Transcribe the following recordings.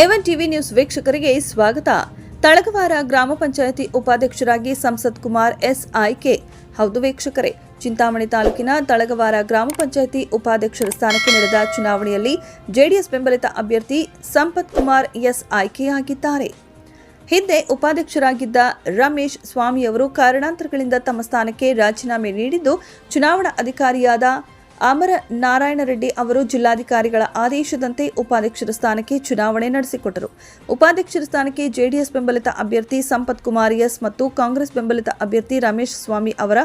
A one TV news ವೀಕ್ಷಕರಿಗೆ ಸ್ವಾಗತ. ತಳಗವಾರ ಗ್ರಾಮ ಪಂಚಾಯಿತಿ ಉಪಾಧ್ಯಕ್ಷರಾಗಿ ಸಂಸತ್ ಕುಮಾರ್ ಎಸ್ ಆಯ್ಕೆ ಹೌದು ವೀಕ್ಷಕರೇ, ಚಿಂತಾಮಣಿ ತಾಲೂಕಿನ ತಳಗವಾರ ಗ್ರಾಮ ಪಂಚಾಯಿತಿ ಉಪಾಧ್ಯಕ್ಷರ ಸ್ಥಾನಕ್ಕೆ ನಡೆದ ಚುನಾವಣೆಯಲ್ಲಿ ಜೆಡಿಎಸ್ ಬೆಂಬಲಿತ ಅಭ್ಯರ್ಥಿ ಸಂಪತ್ ಕುಮಾರ್ ಎಸ್ ಆಯ್ಕೆಯಾಗಿದ್ದಾರೆ ಹಿಂದೆ ಉಪಾಧ್ಯಕ್ಷರಾಗಿದ್ದ ರಮೇಶ್ ಸ್ವಾಮಿಯವರು ಕಾರಣಾಂತರಗಳಿಂದ ತಮ್ಮ ಸ್ಥಾನಕ್ಕೆ ರಾಜೀನಾಮೆ ನೀಡಿದ್ದು, ಚುನಾವಣಾ ಅಧಿಕಾರಿಯಾದ ಅಮರ ನಾರಾಯಣ ರೆಡ್ಡಿ ಅವರು ಜಿಲ್ಲಾಧಿಕಾರಿಗಳ ಆದೇಶದಂತೆ ಉಪಾಧ್ಯಕ್ಷರ ಸ್ಥಾನಕ್ಕೆ ಚುನಾವಣೆ ನಡೆಸಿಕೊಟ್ಟರು. ಉಪಾಧ್ಯಕ್ಷರ ಸ್ಥಾನಕ್ಕೆ ಜೆಡಿಎಸ್ ಬೆಂಬಲಿತ ಅಭ್ಯರ್ಥಿ ಸಂಪತ್ ಕುಮಾರ್ ಎಸ್ ಮತ್ತು ಕಾಂಗ್ರೆಸ್ ಬೆಂಬಲಿತ ಅಭ್ಯರ್ಥಿ ರಮೇಶ್ ಸ್ವಾಮಿ ಅವರ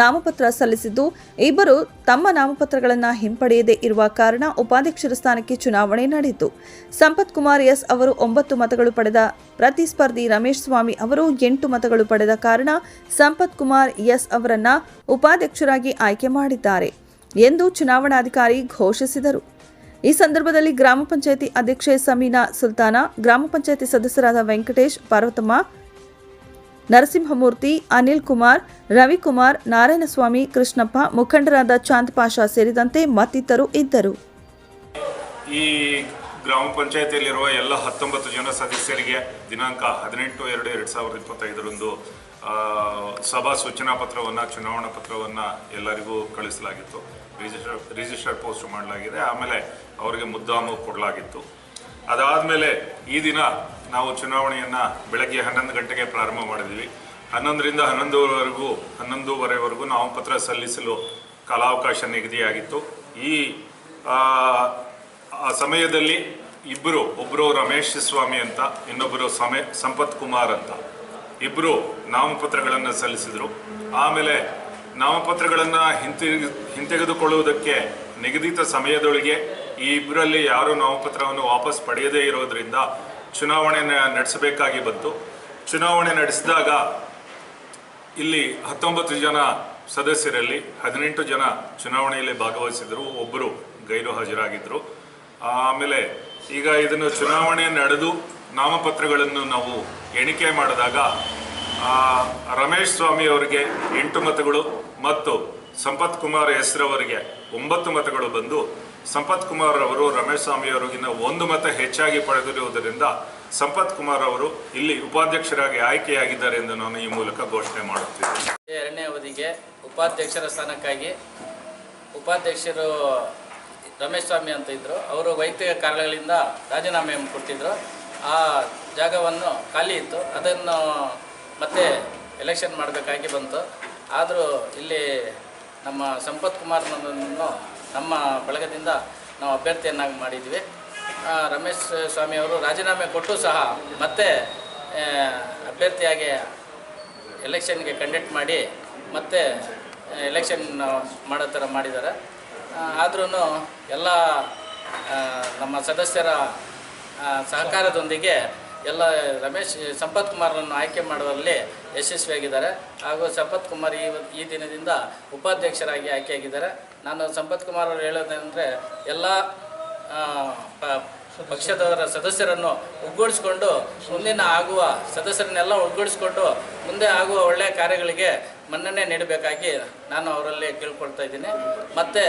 ನಾಮಪತ್ರ ಸಲ್ಲಿಸಿದ್ದು, ಇಬ್ಬರು ತಮ್ಮ ನಾಮಪತ್ರಗಳನ್ನು ಹಿಂಪಡೆಯದೇ ಇರುವ ಕಾರಣ ಉಪಾಧ್ಯಕ್ಷರ ಸ್ಥಾನಕ್ಕೆ ಚುನಾವಣೆ ನಡೆಯಿತು. ಸಂಪತ್ ಕುಮಾರ್ ಎಸ್ ಅವರು ಒಂಬತ್ತು ಮತಗಳು ಪಡೆದ ಪ್ರತಿಸ್ಪರ್ಧಿ ರಮೇಶ್ ಸ್ವಾಮಿ ಅವರು ಎಂಟು ಮತಗಳು ಪಡೆದ ಕಾರಣ ಸಂಪತ್ ಕುಮಾರ್ ಎಸ್ ಅವರನ್ನು ಉಪಾಧ್ಯಕ್ಷರಾಗಿ ಆಯ್ಕೆ ಮಾಡಿದ್ದಾರೆ. ಎಂದು ಚುನಾವಣಾಧಿಕಾರಿ ಘೋಷಿಸಿದರು. ಈ ಸಂದರ್ಭದಲ್ಲಿ ಗ್ರಾಮ ಪಂಚಾಯಿತಿ ಅಧ್ಯಕ್ಷೆ ಸಮೀನಾ ಸುಲ್ತಾನ, ಗ್ರಾಮ ಪಂಚಾಯಿತಿ ಸದಸ್ಯರಾದ ವೆಂಕಟೇಶ್ ಪಾರ್ವತಮ್ಮ, ನರಸಿಂಹಮೂರ್ತಿ, ಅನಿಲ್ ಕುಮಾರ್, ರವಿಕುಮಾರ್, ನಾರಾಯಣಸ್ವಾಮಿ, ಕೃಷ್ಣಪ್ಪ, ಮುಖಂಡರಾದ ಚಾಂದ್ ಪಾಷಾ ಸೇರಿದಂತೆ ಮತ್ತಿತರರು ಇದ್ದರು. ಈ ಗ್ರಾಮ ಪಂಚಾಯತಿಯಲ್ಲಿರುವ ಎಲ್ಲ ಹತ್ತೊಂಬತ್ತು ಜನ ಸದಸ್ಯರಿಗೆ ದಿನಾಂಕ ಹದಿನೆಂಟು ಎರಡು ಎರಡು ಸಾವಿರದ ಇಪ್ಪತ್ತೈದರಂದು ಸಭಾ ಸೂಚನಾ ಪತ್ರವನ್ನು ಚುನಾವಣಾ ಪತ್ರವನ್ನು ಎಲ್ಲರಿಗೂ ಕಳಿಸಲಾಗಿತ್ತು. ರಿಜಿಸ್ಟರ್ ರಿಜಿಸ್ಟರ್ ಪೋಸ್ಟ್ ಮಾಡಲಾಗಿದೆ. ಆಮೇಲೆ ಅವರಿಗೆ ಮುದ್ದಾಮು ಕೊಡಲಾಗಿತ್ತು. ಅದಾದಮೇಲೆ ಈ ದಿನ ನಾವು ಚುನಾವಣೆಯನ್ನು ಬೆಳಗ್ಗೆ ಹನ್ನೊಂದು ಗಂಟೆಗೆ ಪ್ರಾರಂಭ ಮಾಡಿದ್ವಿ. ಹನ್ನೊಂದರಿಂದ ಹನ್ನೊಂದುವರೆವರೆಗೂ ಹನ್ನೊಂದುವರೆವರೆಗೂ ನಾಮಪತ್ರ ಸಲ್ಲಿಸಲು ಕಾಲಾವಕಾಶ ನಿಗದಿಯಾಗಿತ್ತು. ಈ ಆ, ಆ ಸಮಯದಲ್ಲಿ ಇಬ್ಬರು ಒಬ್ಬರು ರಮೇಶ್ ಸ್ವಾಮಿ ಅಂತ ಇನ್ನೊಬ್ಬರು ಸಮೇ ಸಂಪತ್ ಕುಮಾರ್ ಅಂತ. ಇಬ್ಬರು ನಾಮಪತ್ರಗಳನ್ನು ಸಲ್ಲಿಸಿದರು. ಆಮೇಲೆ ನಾಮಪತ್ರಗಳನ್ನು ಹಿಂತೆಗೆ ಹಿಂತೆಗೆದುಕೊಳ್ಳುವುದಕ್ಕೆ ನಿಗದಿತ ಸಮಯದೊಳಗೆ ಈ ಇಬ್ಬರಲ್ಲಿ ಯಾರು ನಾಮಪತ್ರವನ್ನು ವಾಪಸ್ ಪಡೆಯದೇ ಇರೋದ್ರಿಂದ ಚುನಾವಣೆ ನಡೆಸಬೇಕಾಗಿ ಬಂತು. ಚುನಾವಣೆ ನಡೆಸಿದಾಗ ಇಲ್ಲಿ ಹತ್ತೊಂಬತ್ತು ಜನ ಸದಸ್ಯರಲ್ಲಿ ಹದಿನೆಂಟು ಜನ ಚುನಾವಣೆಯಲ್ಲಿ ಭಾಗವಹಿಸಿದರು. ಒಬ್ಬರು ಗೈರು ಹಾಜರಾಗಿದ್ದರು ಆಮೇಲೆ ಈಗ ಇದನ್ನು ಚುನಾವಣೆ ನಡೆದು ನಾಮಪತ್ರಗಳನ್ನು ನಾವು ಎಣಿಕೆ ಮಾಡಿದಾಗ ರಮೇಶ್ ಸ್ವಾಮಿ ಅವರಿಗೆ ಎಂಟು ಮತಗಳು ಮತ್ತು ಸಂಪತ್ ಕುಮಾರ್ ಹೆಸರವರಿಗೆ ಒಂಬತ್ತು ಮತಗಳು ಬಂದು ಸಂಪತ್ ಕುಮಾರ್ ಅವರು ರಮೇಶ್ ಸ್ವಾಮಿ ಅವರಿಗಿಂತ ಒಂದು ಮತ ಹೆಚ್ಚಾಗಿ ಪಡೆದಿರುವುದರಿಂದ ಸಂಪತ್ ಕುಮಾರ್ ಅವರು ಇಲ್ಲಿ ಉಪಾಧ್ಯಕ್ಷರಾಗಿ ಆಯ್ಕೆಯಾಗಿದ್ದಾರೆ ಎಂದು ನಾನು ಈ ಮೂಲಕ ಘೋಷಣೆ ಮಾಡುತ್ತಿದ್ದೇನೆ. ಎರಡನೇ ಅವಧಿಗೆ ಉಪಾಧ್ಯಕ್ಷರ ಸ್ಥಾನಕ್ಕಾಗಿ ಉಪಾಧ್ಯಕ್ಷರು ರಮೇಶ್ ಸ್ವಾಮಿ ಅಂತ ಇದ್ದರು ಅವರು ವೈಯಕ್ತಿಕ ಕಾರಣಗಳಿಂದ ರಾಜೀನಾಮೆಯನ್ನು ಕೊಡ್ತಿದ್ರು ಆ ಜಾಗವನ್ನು ಖಾಲಿ ಇತ್ತು. ಅದನ್ನು ಮತ್ತೆ ಎಲೆಕ್ಷನ್ ಮಾಡಬೇಕಾಗಿ ಬಂತು. ಆದರೂ ಇಲ್ಲಿ ನಮ್ಮ ಸಂಪತ್ ಕುಮಾರ್ನನ್ನು ನಮ್ಮ ಬಳಗದಿಂದ ನಾವು ಅಭ್ಯರ್ಥಿಯನ್ನಾಗಿ ಮಾಡಿದ್ವಿ. ರಮೇಶ್ ಸ್ವಾಮಿ ಅವರು ರಾಜೀನಾಮೆ ಕೊಟ್ಟು ಸಹ ಮತ್ತೆ ಅಭ್ಯರ್ಥಿಯಾಗಿ ಎಲೆಕ್ಷನ್ಗೆ ಕಂಡಕ್ಟ್ ಮಾಡಿ ಮತ್ತೆ ಎಲೆಕ್ಷನ್ ಮಾಡೋ ಥರ ಮಾಡಿದ್ದಾರೆ. ಆದ್ರೂ ಎಲ್ಲ ನಮ್ಮ ಸದಸ್ಯರ ಸಹಕಾರದೊಂದಿಗೆ ಎಲ್ಲ ರಮೇಶ್, ಸಂಪತ್ ಕುಮಾರನ್ನು ಆಯ್ಕೆ ಮಾಡುವಲ್ಲಿ ಯಶಸ್ವಿಯಾಗಿದ್ದಾರೆ. ಹಾಗೂ ಸಂಪತ್ ಕುಮಾರ್ ಈ ಈ ದಿನದಿಂದ ಉಪಾಧ್ಯಕ್ಷರಾಗಿ ಆಯ್ಕೆಯಾಗಿದ್ದಾರೆ. ನಾನು ಸಂಪತ್ ಕುಮಾರ್ ಅವರು ಹೇಳೋದಂದರೆ ಎಲ್ಲ ಪಕ್ಷದವರ ಸದಸ್ಯರನ್ನು ಒಗ್ಗೂಡಿಸ್ಕೊಂಡು ಮುಂದಿನ ಆಗುವ ಸದಸ್ಯರನ್ನೆಲ್ಲ ಒಗ್ಗೂಡಿಸ್ಕೊಂಡು ಮುಂದೆ ಆಗುವ ಒಳ್ಳೆಯ ಕಾರ್ಯಗಳಿಗೆ ಮನ್ನಣೆ ನೀಡಬೇಕಾಗಿ ನಾನು ಅವರಲ್ಲಿ ಕೇಳ್ಕೊಳ್ತಾ ಇದ್ದೀನಿ. ಮತ್ತು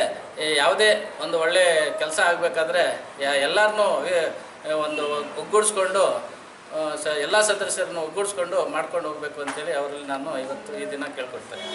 ಯಾವುದೇ ಒಂದು ಒಳ್ಳೆಯ ಕೆಲಸ ಆಗಬೇಕಾದ್ರೆ ಎಲ್ಲರನ್ನೂ ಒಂದು ಒಗ್ಗೂಡಿಸ್ಕೊಂಡು ಸ ಎಲ್ಲ ಸದಸ್ಯರನ್ನು ಒಗ್ಗೂಡಿಸ್ಕೊಂಡು ಮಾಡ್ಕೊಂಡು ಹೋಗಬೇಕು ಅಂತೇಳಿ ಅವರಲ್ಲಿ ನಾನು ಇವತ್ತು ಈ ದಿನ ಕೇಳ್ಕೊಳ್ತೇನೆ